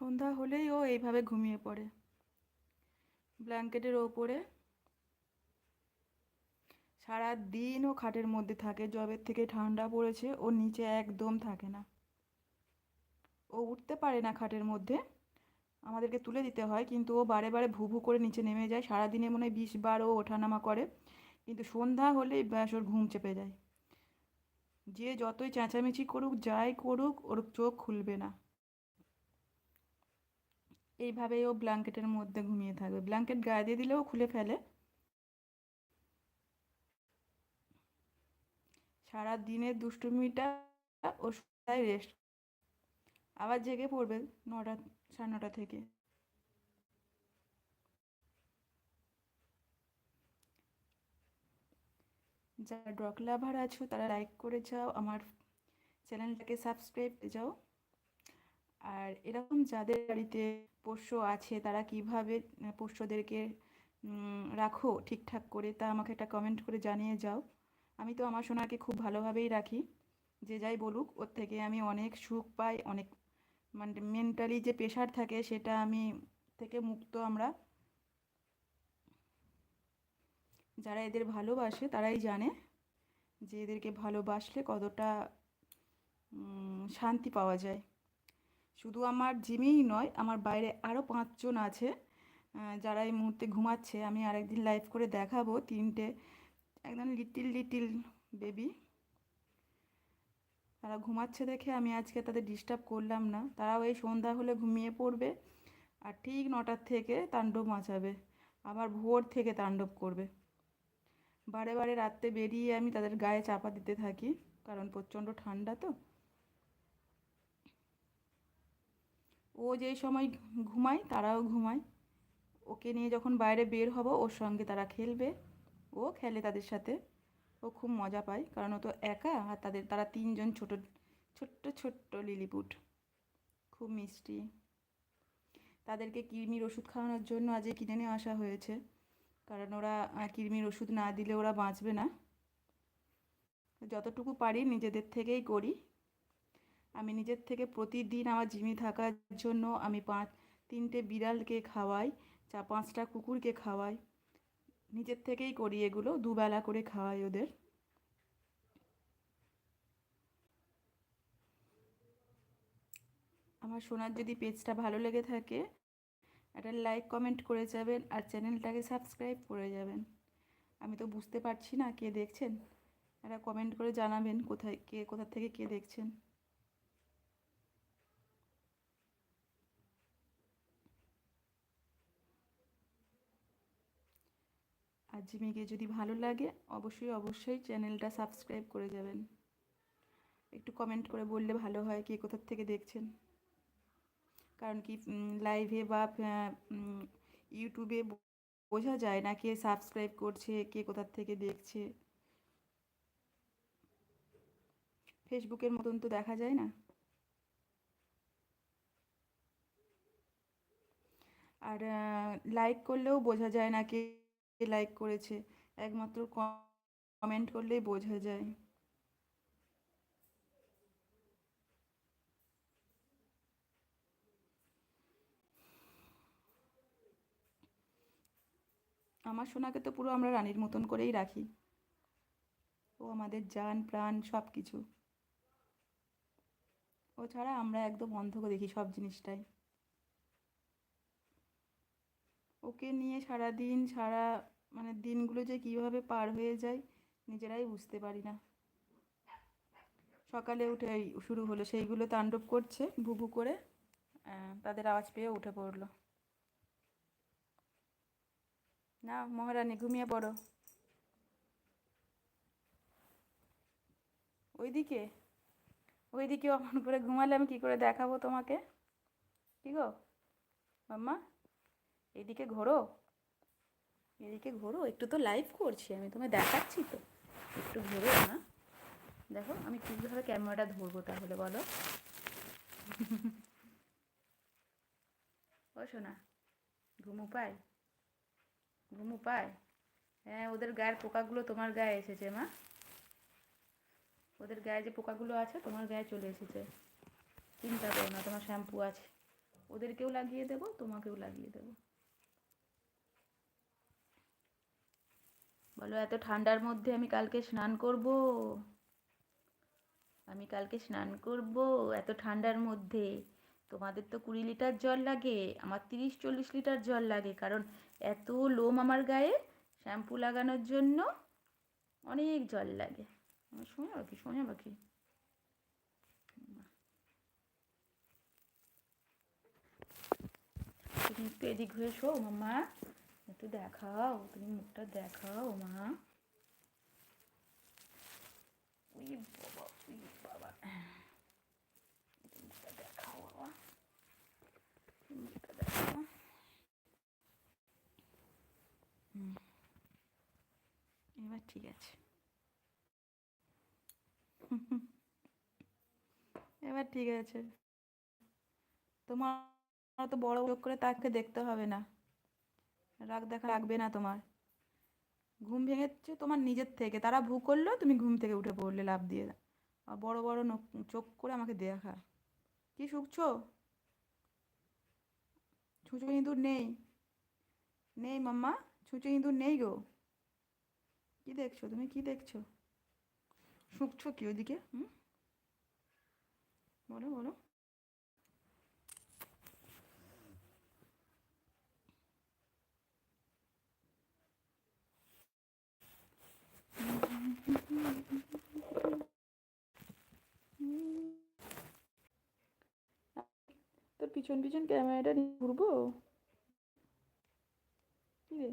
সন্ধ্যা হলেই ও এইভাবে ঘুমিয়ে পড়ে। ব্ল্যাঙ্কেটের ওপরে সারা দিন ও খাটের মধ্যে থাকে জবের থেকে ঠান্ডা পড়েছে, ও নিচে একদম থাকে না। ও উঠতে পারে না খাটের মধ্যে, আমাদেরকে তুলে দিতে হয়, কিন্তু ও বারে বারে ভু ভু করে নিচে নেমে যায়, সারাদিনে মনে হয় বিশ বার ও ওঠানামা করে, কিন্তু সন্ধ্যা হলেই ব্যাস ওর ঘুম চেপে যায়। যে যতই চেঁচামেচি করুক, যাই করুক, ওর চোখ খুলবে না। এইভাবেই ও ব্ল্যাঙ্কেটের মধ্যে ঘুমিয়ে থাকবে। ব্ল্যাঙ্কেট গায়ে দিয়ে দিলেও খুলে ফেলে। সারা দিনের দুষ্টুমিটা ও সবাই রেস্ট আবার জেগে পড়বে নটা, সাড়ে নটা থেকে। যারা ডগ লাভার আছো, তারা লাইক করে যাও। আমার চ্যানেলটাকে সাবস্ক্রাইব করে যাও। আর এরকম যাদের বাড়িতে পোষ্য আছে, তারা কীভাবে পোষ্যদেরকে রাখো ঠিকঠাক করে, তা আমাকে একটা কমেন্ট করে জানিয়ে যাও। আমি তো আমার সোনাকে খুব ভালোভাবেই রাখি, যে যাই বলুক, ওর থেকে আমি অনেক সুখ পাই, অনেক মানে মেন্টালি যে প্রেশার থাকে, সেটা আমি থেকে মুক্ত আমরা। যারা এদের ভালোবাসে, তারাই জানে যে এদেরকে ভালোবাসলে কতটা শান্তি পাওয়া যায়। শুধু আমার জিমেই নয়, আমার বাইরে আরও পাঁচজন আছে যারা এই মুহূর্তে ঘুমাচ্ছে। আমি আরেকদিন লাইভ করে দেখাবো তিনটে, একদম লিটিল লিটিল বেবি তারা ঘুমাচ্ছে দেখে আমি আজকে তাদের ডিস্টার্ব করলাম না। তারাও এই সন্ধ্যা হলে ঘুমিয়ে পড়বে আর ঠিক নটার থেকে তাণ্ডব মাচাবে, আবার ভোর থেকে তাণ্ডব করবে। বারে বারে রাত্রে বেরিয়ে আমি তাদের গায়ে চাপা দিতে থাকি, কারণ প্রচণ্ড ঠান্ডা তো। ও যেই সময় ঘুমায়, তারাও ঘুমায়। ওকে নিয়ে যখন বাইরে বের হব, ওর সঙ্গে তারা খেলবে। ও খেলে তাদের সাথে। ও খুব মজা পায়, কারণ ও তো একা, আর তাদের, তারা তিনজন ছোট, ছোট্ট ছোট্ট লিলিপুট। খুব মিষ্টি। তাদেরকে কৃমির ওষুধ খাওয়ানোর জন্য আজকে কিনে নিয়ে আসা হয়েছে। কারণ ওরা কৃমির ওষুধ না দিলে ওরা বাঁচবে না। যতটুকু পারি নিজেদের থেকেই করি। আমি নিজের থেকে প্রতিদিন আমার জিমি থাকার জন্য আমি পাঁচ, তিনটে বিড়ালকে খাওয়াই, চা, পাঁচটা কুকুরকে খাওয়াই। নিজের থেকেই করি এগুলো, দুবেলা করে খাওয়াই ওদের। আমার সোনার যদি পেজটা ভালো লেগে থাকে, একটা লাইক, কমেন্ট করে যাবেন আর চ্যানেলটাকে সাবস্ক্রাইব করে যাবেন। আমি তো বুঝতে পারছি না কে দেখছেন। একটা কমেন্ট করে জানাবেন কোথায়, কে, কোথা থেকে কে দেখছেন। জিমিকে যদি ভালো লাগে, অবশ্যই অবশ্যই চ্যানেলটা সাবস্ক্রাইব করে যাবেন। একটু কমেন্ট করে বললে ভালো হয় কে কোথার থেকে দেখছেন। কারণ কি লাইভে বা ইউটিউবে বোঝা যায় না কে সাবস্ক্রাইব করছে, কে কোথার থেকে দেখছে। ফেসবুকের মতন তো দেখা যায় না। আর লাইক করলেও বোঝা যায় না কে লাইক করেছে, একমাত্র কমেন্ট করলেই বোঝা যায়। আমার সোনাকে তো পুরো আমরা রানীর মতন করেই রাখি। ও আমাদের জান, প্রাণ সব কিছু ও ছাড়া আমরা একদম অন্ধক দেখি সব জিনিসটাই। ওকে নিয়ে সারা দিন সারা মানে দিনগুলো যে কীভাবে পার হয়ে যায়, নিজেরাই বুঝতে পারি না। সকালে উঠে শুরু হলো, সেইগুলো তাণ্ডব করছে ভুভু করে। তাদের আওয়াজ পেয়ে উঠে পড়ল। না, মহারানী, ঘুমিয়ে পড়ো। ওইদিকে? ওইদিকে অমন করে ঘুমালে আমি কী করে দেখাবো তোমাকে? কি গো? মাম্মা? এদিকে ঘোরো। এদিকে ঘোরো, একটু তো লাইভ করছি আমি, তোমায় দেখাচ্ছি তো। একটু ঘোরো না। দেখো, আমি কীভাবে ক্যামেরাটা ধরবো তাহলে বলো? ও শোনা ঘুমু পায়? ঘুমু পায়? হ্যাঁ ওদের গায়ের পোকাগুলো তোমার গায়ে এসেছে মা। ওদের গায়ে যে পোকাগুলো আছে, তোমার গায়ে চলে এসেছে। চিন্তা করো না, তোমার শ্যাম্পু আছে। ওদেরকেও লাগিয়ে দেবো, তোমাকেও লাগিয়ে দেবো। বলো, এত ঠান্ডার মধ্যে আমি কালকে স্নান করব। আমি কালকে স্নান করব এত ঠান্ডার মধ্যে। তোমাদের তো কুড়ি লিটার জল লাগে, আমার তিরিশ চল্লিশ লিটার জল লাগে, কারণ এত লোম আমার গায়ে শ্যাম্পু লাগানোর জন্য অনেক জল লাগে। আমার শোনো কি শোনো বাকি তুমি একটু এদিক হয়ে শো মাম্মা। একটু দেখাও, তুমি মুখটা দেখাও মা। উই বাবা উই বাবা। হুম। এবার ঠিক আছে। এবার ঠিক আছে। তোমার তো বড় করে তাকে দেখতে হবে না। রাগ দেখা লাগবে না তোমার। ঘুম ভেঙেছে তোমার নিজের থেকে। তারা ভু করল, তুমি ঘুম থেকে উঠে পড়লে লাভ দিয়ে। আর বড় বড় চোখ করে আমাকে দেখা। কি শুকছো? ছুঁচো ইঁদুর নেই। নেই মাম্মা, ছুঁচো ইঁদুর নেই গো। কি দেখছ? তুমি কি দেখছ? শুকছো কি ওদিকে? হুম? বলো বলো তোর পিছন পিছন ক্যামেরাটা নিয়ে ঘুরবো কি রে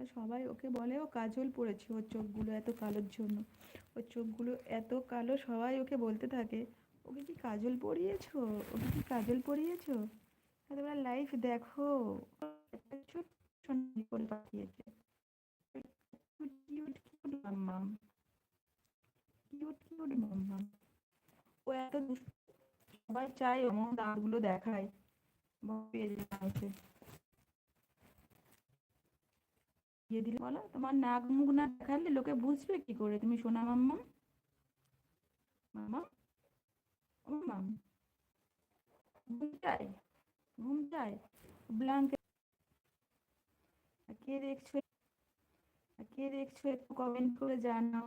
মানে সবাই ওকে বলে, ও কাজল পড়েছে ওর চোখগুলো এত কালোর জন্য। ওর চোখগুলো এত কালো, সবাই ওকে বলতে থাকে, ওকে কি কাজল পরিয়েছো ওকে কি কাজল পরিয়েছো এতবার লাইফ দেখো। করে পাঠিয়েছে ও এত সবাই চায় ওর দাঁতগুলো দেখায়। পেয়ে যায় দিয়ে দিলে বলো? তোমার নাক মুখ না দেখালে লোকে বুঝবে কি করে? তুমি সোনা মাম্মা? মামা মাম ঘুম চাই ব্ল্যাঙ্কেট কে দেখছ? কে দেখছ একটু কমেন্ট করে জানাও।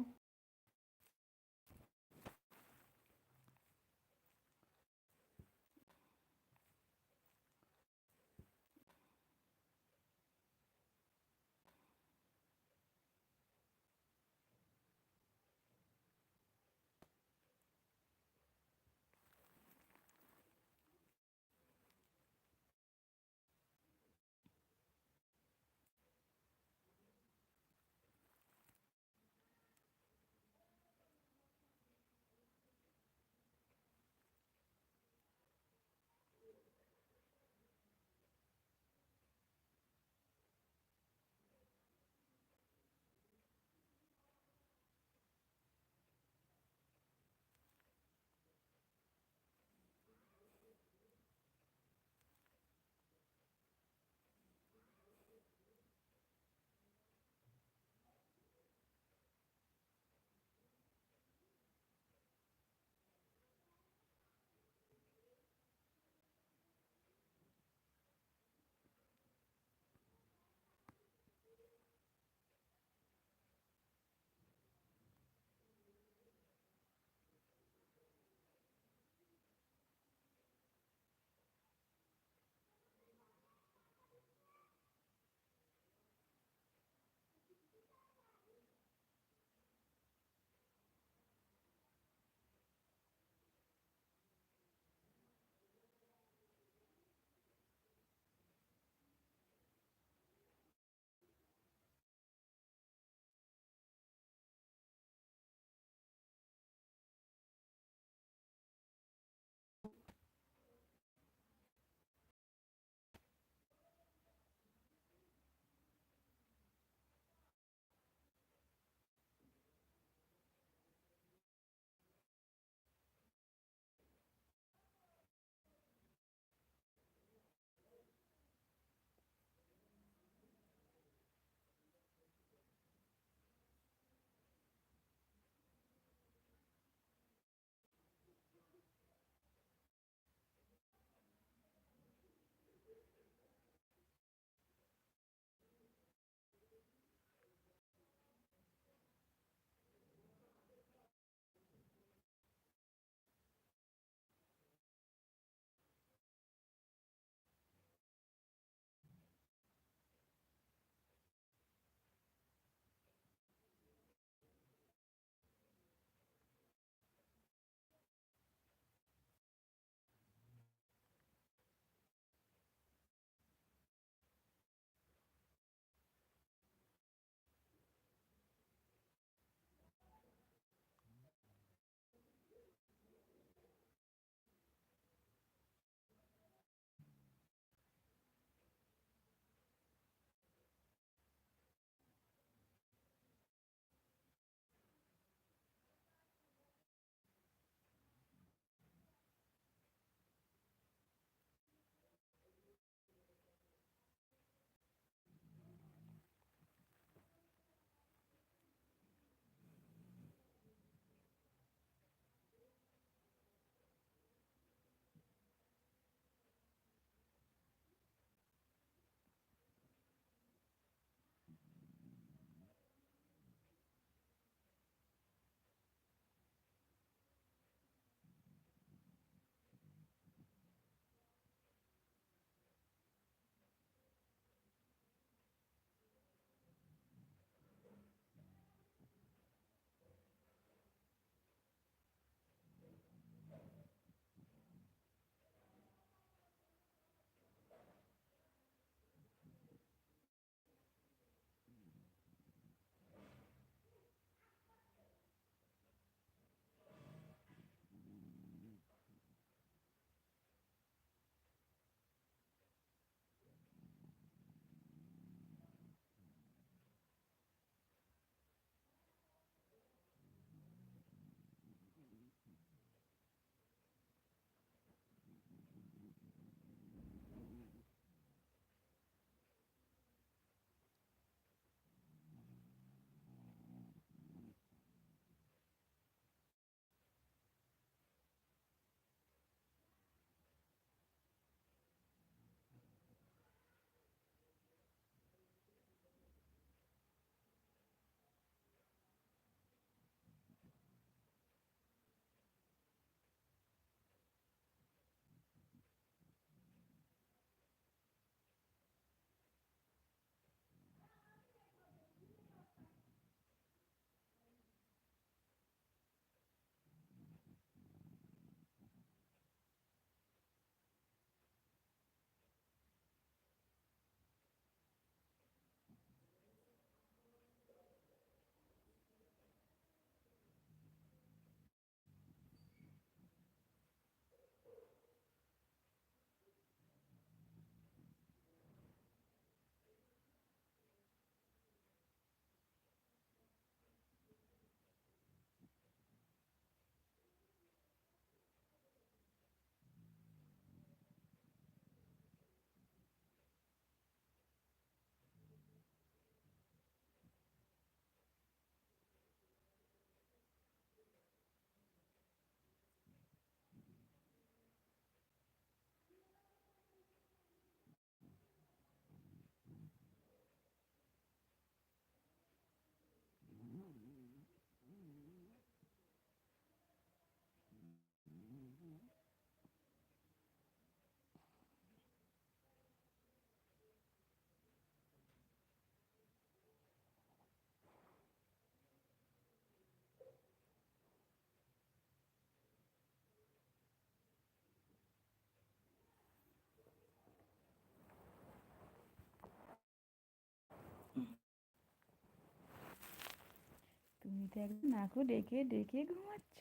একদম নাকু ডেকে ডেকে ঘুমাচ্ছ।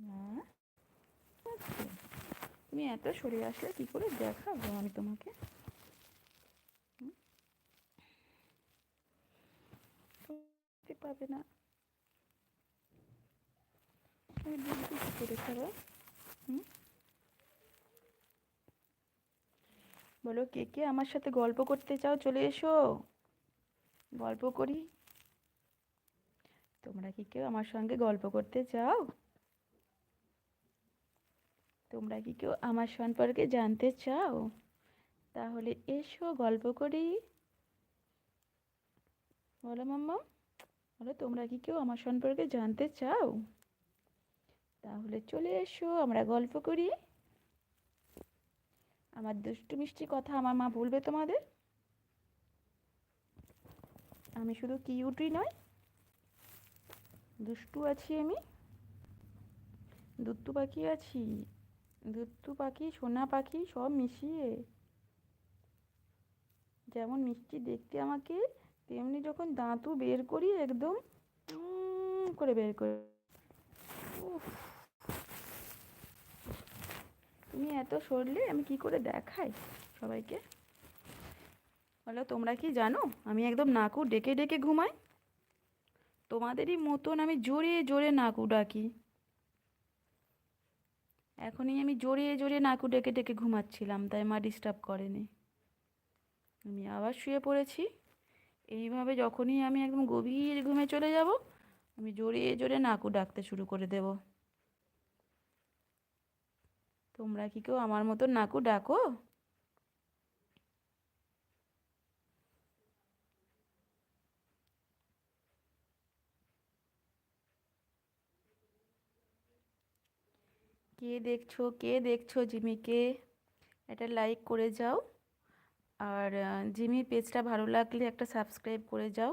না আচ্ছা। তুমি এত সরে আসলে কি করে দেখাবো আমি তোমাকে? পাবে না। করে? হুম। বলো, কে কে আমার সাথে গল্প করতে চাও? চলে এসো। গল্প করি। তোমরা কি কেউ আমার সঙ্গে গল্প করতে চাও? তোমরা কি কেউ আমার সম্পর্কে জানতে চাও? তাহলে এসো, গল্প করি। বলো মাম্মা, বলো তোমরা কি কেউ আমার সম্পর্কে জানতে চাও? তাহলে চলে এসো, আমরা গল্প করি। আমার দুষ্টু মিষ্টি কথা আমার মা বলবে তোমাদের? আমি শুধু কিউটই নয় দুষ্টু আছি আমি। দুত্তু পাখি আছি। দুত্তু পাখি, সোনা পাখি, সব মিশিয়ে। যেমন মিষ্টি দেখতে আমাকে, তেমনি যখন দাঁতও বের করি একদম করে বের করে। তুমি এত সরলে, আমি কি করে দেখাই সবাইকে? বলো, তোমরা কি জানো? আমি একদম নাকু ডেকে ডেকে ঘুমাই। তোমাদেরই মতন আমি জোরে জোরে নাকু ডাকি। এখনই আমি জোরে জোরে নাকু ডেকে ডেকে ঘুমাচ্ছিলাম, তাই মা ডিস্টার্ব করেনি। আমি আবার শুয়ে পড়েছি। এইভাবে যখনই আমি একদম গভীর ঘুমে চলে যাব, আমি জোরে জোরে নাকু ডাকতে শুরু করে দেব। তোমরা কি কেউ আমার মতো নাকু ডাকো? কে দেখছ কে দেখছ জিমিকে? একটা লাইক করে যাও। আর জিমির পেজটা ভালো লাগলে একটা সাবস্ক্রাইব করে যাও।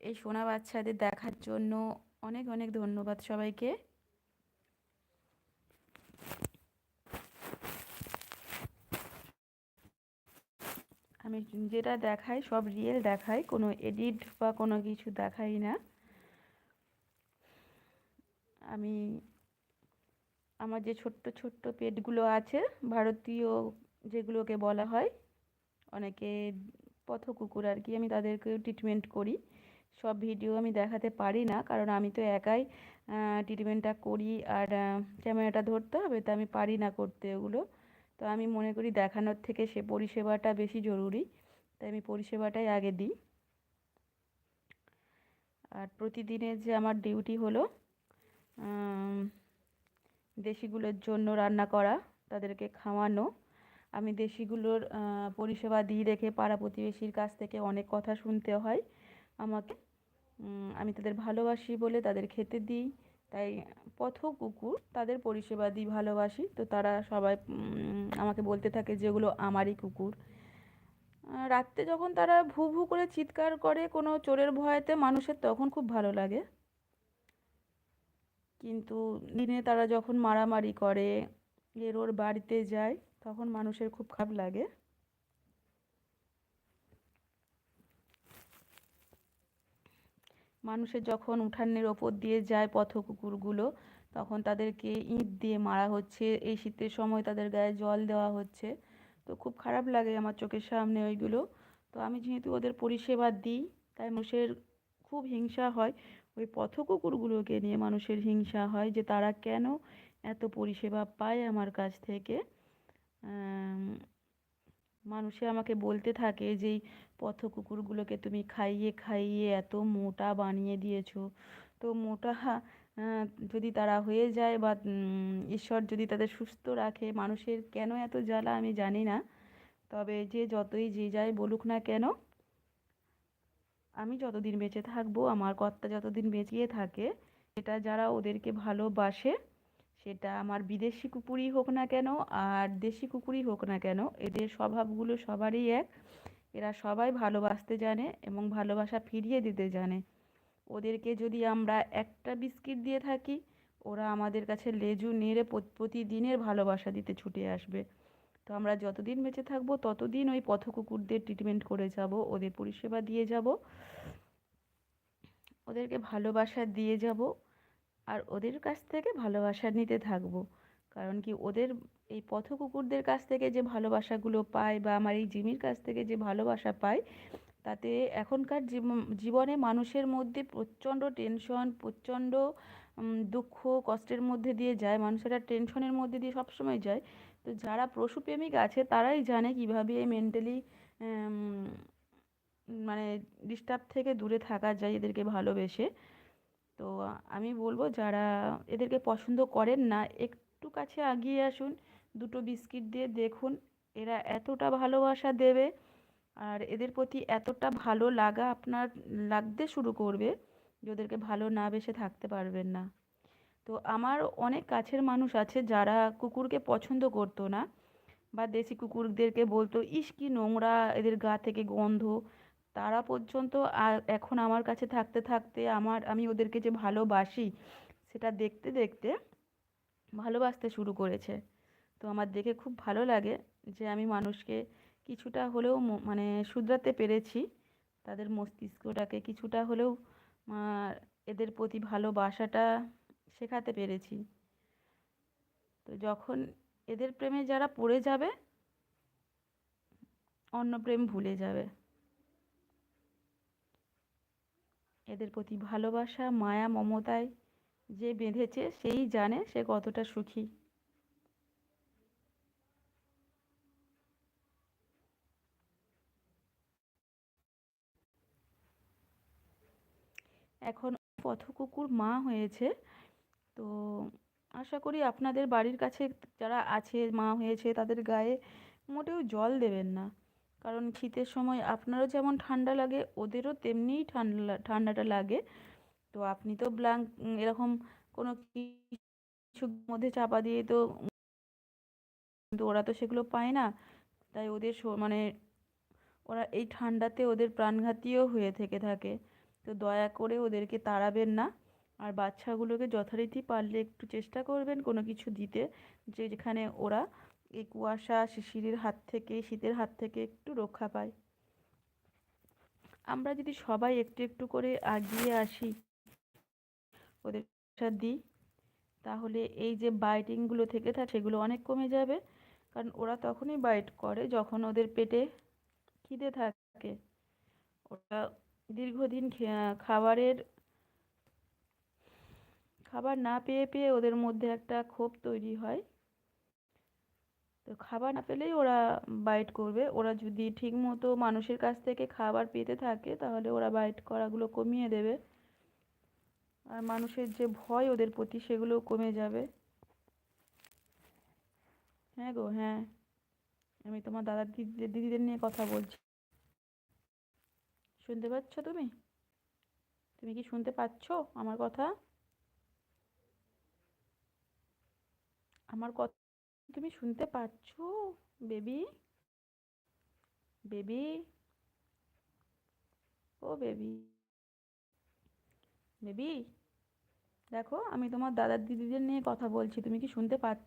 এই সোনা বাচ্চাদের দেখার জন্য অনেক অনেক ধন্যবাদ সবাইকে। আমি যেটা দেখাই সব রিয়েল দেখাই, কোনো এডিট বা কোনো কিছু দেখাই না। আমি আমার যে ছোট্ট ছোট্ট পেটগুলো আছে, ভারতীয় যেগুলোকে বলা হয়, অনেকে পথ কুকুর আর কি, আমি তাদেরকেও ট্রিটমেন্ট করি। সব ভিডিও আমি দেখাতে পারি না, কারণ আমি তো একাই ট্রিটমেন্টটা করি আর ক্যামেরাটা ধরতে হবে, তো আমি পারি না করতে ওগুলো। তো আমি মনে করি দেখানোর থেকে সে পরিষেবাটা বেশি জরুরি, তাই আমি পরিষেবাটাই আগে দিই। আর প্রতিদিনের যে আমার ডিউটি হলো দেশিগুলোর জন্য রান্না করা, তাদেরকে খাওয়ানো। আমি দেশিগুলোর পরিষেবা দিই রেখে পাড়া প্রতিবেশীর কাছ থেকে অনেক কথা শুনতে হয়। আমাকে আমি তাদের ভালোবাসি বলে তাদের খেতে দিই। তাই পথ কুকুর, তাদের পরিষেবা দিই ভালোবাসি। তো তারা সবাই আমাকে বলতে থাকে যে ওগুলো আমারই কুকুর। রাত্রে যখন তারা ভু ভু করে চিৎকার করে কোনো চোরের ভয়েতে মানুষের, তখন খুব ভালো লাগে। কিন্তু দিনে তারা যখন মারামারি করে এর ওর বাড়িতে যায়, তখন মানুষের খুব খারাপ লাগে। মানুষের যখন উঠানের ওপর দিয়ে যায় পথ কুকুরগুলো তখন তাদেরকে ইঁট দিয়ে মারা হচ্ছে। এই শীতের সময় তাদের গায়ে জল দেওয়া হচ্ছে। তো খুব খারাপ লাগে আমার চোখের সামনে ওইগুলো। তো আমি যেহেতু ওদের পরিষেবা দিই, তাই মানুষের খুব হিংসা হয়। ওই পথ কুকুরগুলোকে নিয়ে মানুষের হিংসা হয় যে তারা কেন এত পরিষেবা পায় আমার কাছ থেকে। মানুষে আমাকে বলতে থাকে যে এই পথ কুকুরগুলোকে তুমি খাইয়ে খাইয়ে এত মোটা বানিয়ে দিয়েছ। তো মোটা যদি তারা হয়ে যায় বা ঈশ্বর যদি তাদের সুস্থ রাখে, মানুষের কেন এত জ্বালা আমি জানি না। তবে যে যতই যে যাই বলুক না কেন আমি যতদিন বেঁচে থাকব, আমার কর্তা যতদিন বেঁচিয়ে থাকে, সেটা যারা ওদেরকে ভালোবাসে, সেটা আমার বিদেশি কুকুরই হোক না কেন আর দেশি কুকুরই হোক না কেন, এদের স্বভাবগুলো সবারই এক। এরা সবাই ভালোবাসতে জানে এবং ভালোবাসা ফিরিয়ে দিতে জানে। ওদেরকে যদি আমরা একটা বিস্কিট দিয়ে থাকি, ওরা আমাদের কাছে লেজু নেড়ে প্রতিদিনের ভালোবাসা দিতে ছুটে আসবে। তো আমরা যতদিন বেঁচে থাকব, ততদিন ওই পথ কুকুরদের ট্রিটমেন্ট করে যাব, ওদের পরিষেবা দিয়ে যাব, ওদেরকে ভালোবাসা দিয়ে যাব, আর ওদের কাছ থেকে ভালোবাসা নিতে থাকব। কারণ কি ওদের এই পথ কুকুরদের কাছ থেকে যে ভালোবাসাগুলো পাই বা আমার এই জিমির কাছ থেকে যে ভালোবাসা পাই তাতে এখনকার জীবনে মানুষের মধ্যে প্রচণ্ড টেনশন প্রচণ্ড দুঃখ কষ্টের মধ্যে দিয়ে যায়, মানুষেরা টেনশনের মধ্যে দিয়ে সবসময় যায়। তো যারা পশুপ্রেমিক আছে, তারাই জানে কীভাবে মেন্টালি মানে ডিস্টার্ব থেকে দূরে থাকা যায় এদেরকে ভালোবেসে। তো আমি বলব, যারা এদেরকে পছন্দ করেন না, একটু কাছে আগিয়ে আসুন, দুটো বিস্কিট দিয়ে দেখুন, এরা এতটা ভালোবাসা দেবে আর এদের প্রতি এতটা ভালো লাগা আপনার, লাগতে শুরু করবে যে ওদেরকে ভালো না বেসে থাকতে পারবেন না। তো আমার অনেক কাছের মানুষ আছে যারা কুকুরকে পছন্দ করতো না বা দেশি কুকুরদেরকে বলতো, ইস, কি নোংরা এদের গা থেকে গন্ধ। তারা পর্যন্ত এখন আমার কাছে থাকতে থাকতে আমার, আমি ওদেরকে যে ভালোবাসি সেটা দেখতে দেখতে ভালোবাসতে শুরু করেছে। তো আমার দেখে খুব ভালো লাগে যে আমি মানুষকে কিছুটা হলেও মানে শুধরাতে পেরেছি। তাদের মস্তিষ্কটাকে কিছুটা হলেও এদের প্রতি ভালোবাসাটা শেখাতে পেরেছি। তো যখন এদের প্রেমে যারা পড়ে যাবে, অন্য প্রেম ভুলে যাবে। এদের প্রতি ভালোবাসা, মায়া, মমতায় যে বেঁধেছে, সেই জানে সে কতটা সুখী। এখন পথ কুকুর মা হয়েছে। তো আশা করি আপনাদের বাড়ির কাছে যারা আছে, মা হয়েছে, তাদের গায়ে মোটেও জল দেবেন না। কারণ শীতের সময় আপনারও যেমন ঠান্ডা লাগে, ওদেরও তেমনিই ঠান্ডা ঠান্ডাটা লাগে। তো আপনি তো ব্ল্যাঙ্ক এরকম কোনো কিছুর মধ্যে চাপা দিয়ে তো কিন্তু ওরা তো সেগুলো পায় না। তাই ওদের মানে ওরা এই ঠান্ডাতে ওদের প্রাণঘাতীও হয়ে থেকে থাকে। তো দয়া করে ওদেরকে তাড়াবেন না। আর বাচ্চাগুলোকে যথারীতি পারলে একটু চেষ্টা করবেন কোনো কিছু দিতে, যে যেখানে ওরা এই কুয়াশা, শিশিরের হাত থেকে, শীতের হাত থেকে একটু রক্ষা পায়। আমরা যদি সবাই একটু একটু করে আগিয়ে আসি, ওদের দিই, তাহলে এই যে বাইটিংগুলো থেকে থাকে সেগুলো অনেক কমে যাবে। কারণ ওরা তখনই বাইট করে যখন ওদের পেটে খিদে থাকে। ওরা দীর্ঘদিন খাবারের খাবার না পেয়ে পেয়ে ওদের মধ্যে একটা ক্ষোভ তৈরি হয়। তো খাবার না পেলেই ওরা বাইট করবে। ওরা যদি ঠিক মতো মানুষের কাছ থেকে খাবার পেতে থাকে, তাহলে ওরা বাইট করাগুলো কমিয়ে দেবে। আর মানুষের যে ভয় ওদের প্রতি সেগুলোও কমে যাবে। হ্যাঁ গো হ্যাঁ। আমি তোমার দাদার দিদিদের দিদিদের নিয়ে কথা বলছি। শুনতে পাচ্ছ তুমি? তুমি কি শুনতে পাচ্ছ আমার কথা? আমার কথা তুমি শুনতে পাচ্ছ, বেবি? বেবি? ও বেবি। বেবি? দেখো, আমি তোমার দাদার দিদিদের নিয়ে কথা বলছি, তুমি কি শুনতে পাচ্ছ?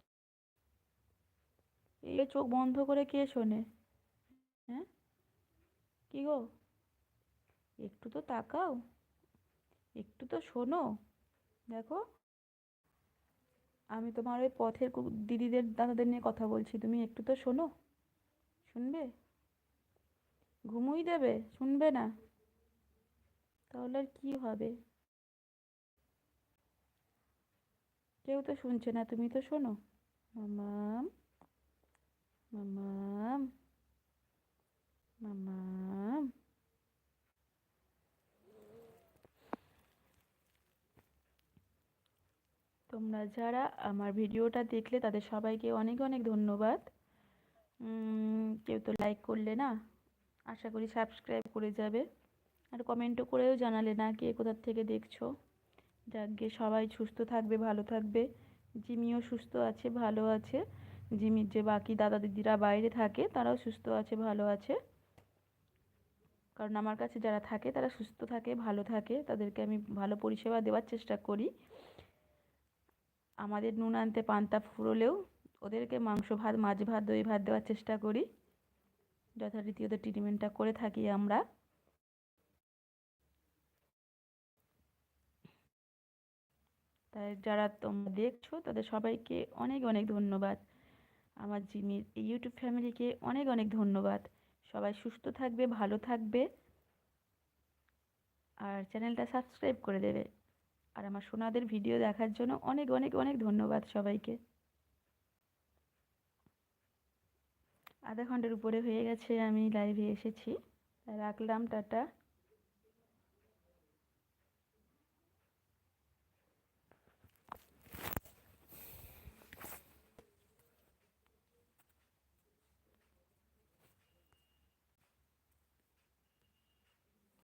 এই চোখ বন্ধ করে কে শোনে? হ্যাঁ? কি গো? একটু তো তাকাও। একটু তো শোনো। দেখো আমি তোমার ওই পথের দিদিদের, দাদাদের নিয়ে কথা বলছি। তুমি একটু তো শোনো। শুনবে? ঘুমুই দেবে? শুনবে না? তাহলে আর কী হবে? কেউ তো শুনছে না, তুমি তো শোনো। মামাম মামাম মামাম তোমরা যারা আমার ভিডিওটা দেখলে তাদের সবাইকে অনেক অনেক ধন্যবাদ। কেউ তো লাইক করলে না? আশা করি সাবস্ক্রাইব করে যাবে। আর কমেন্টও করেও জানালে না কে কোথার থেকে দেখছ। যাকে সবাই সুস্থ থাকবে, ভালো থাকবে, জিমিও সুস্থ আছে, ভালো আছে। জিমির যে বাকি দাদা দিদিরা বাইরে থাকে, তারাও সুস্থ আছে, ভালো আছে। কারণ আমার কাছে যারা থাকে, তারা সুস্থ থাকে, ভালো থাকে। তাদেরকে আমি ভালো পরিষেবা দেওয়ার চেষ্টা করি। আমাদের নুন আনতে পান্তা ফুরলেও ওদেরকে মাংস ভাত, মাছ ভাত, দই ভাত দেওয়ার চেষ্টা করি। যথারীতি ওদের ট্রিটমেন্টটা করে থাকি আমরা। তাই যারা তোমরা দেখছ, তাদের সবাইকে অনেক অনেক ধন্যবাদ। আমার এই ইউটিউব ফ্যামিলিকে অনেক অনেক ধন্যবাদ। সবাই সুস্থ থাকবে, ভালো থাকবে। আর চ্যানেলটা সাবস্ক্রাইব করে দেবে। আর আমার সোনাদের ভিডিও দেখার জন্য অনেক অনেক অনেক ধন্যবাদ সবাইকে। আধা ঘণ্টার উপরে হয়ে গেছে, আমি লাইভে এসেছি। রাখলাম, টাটা।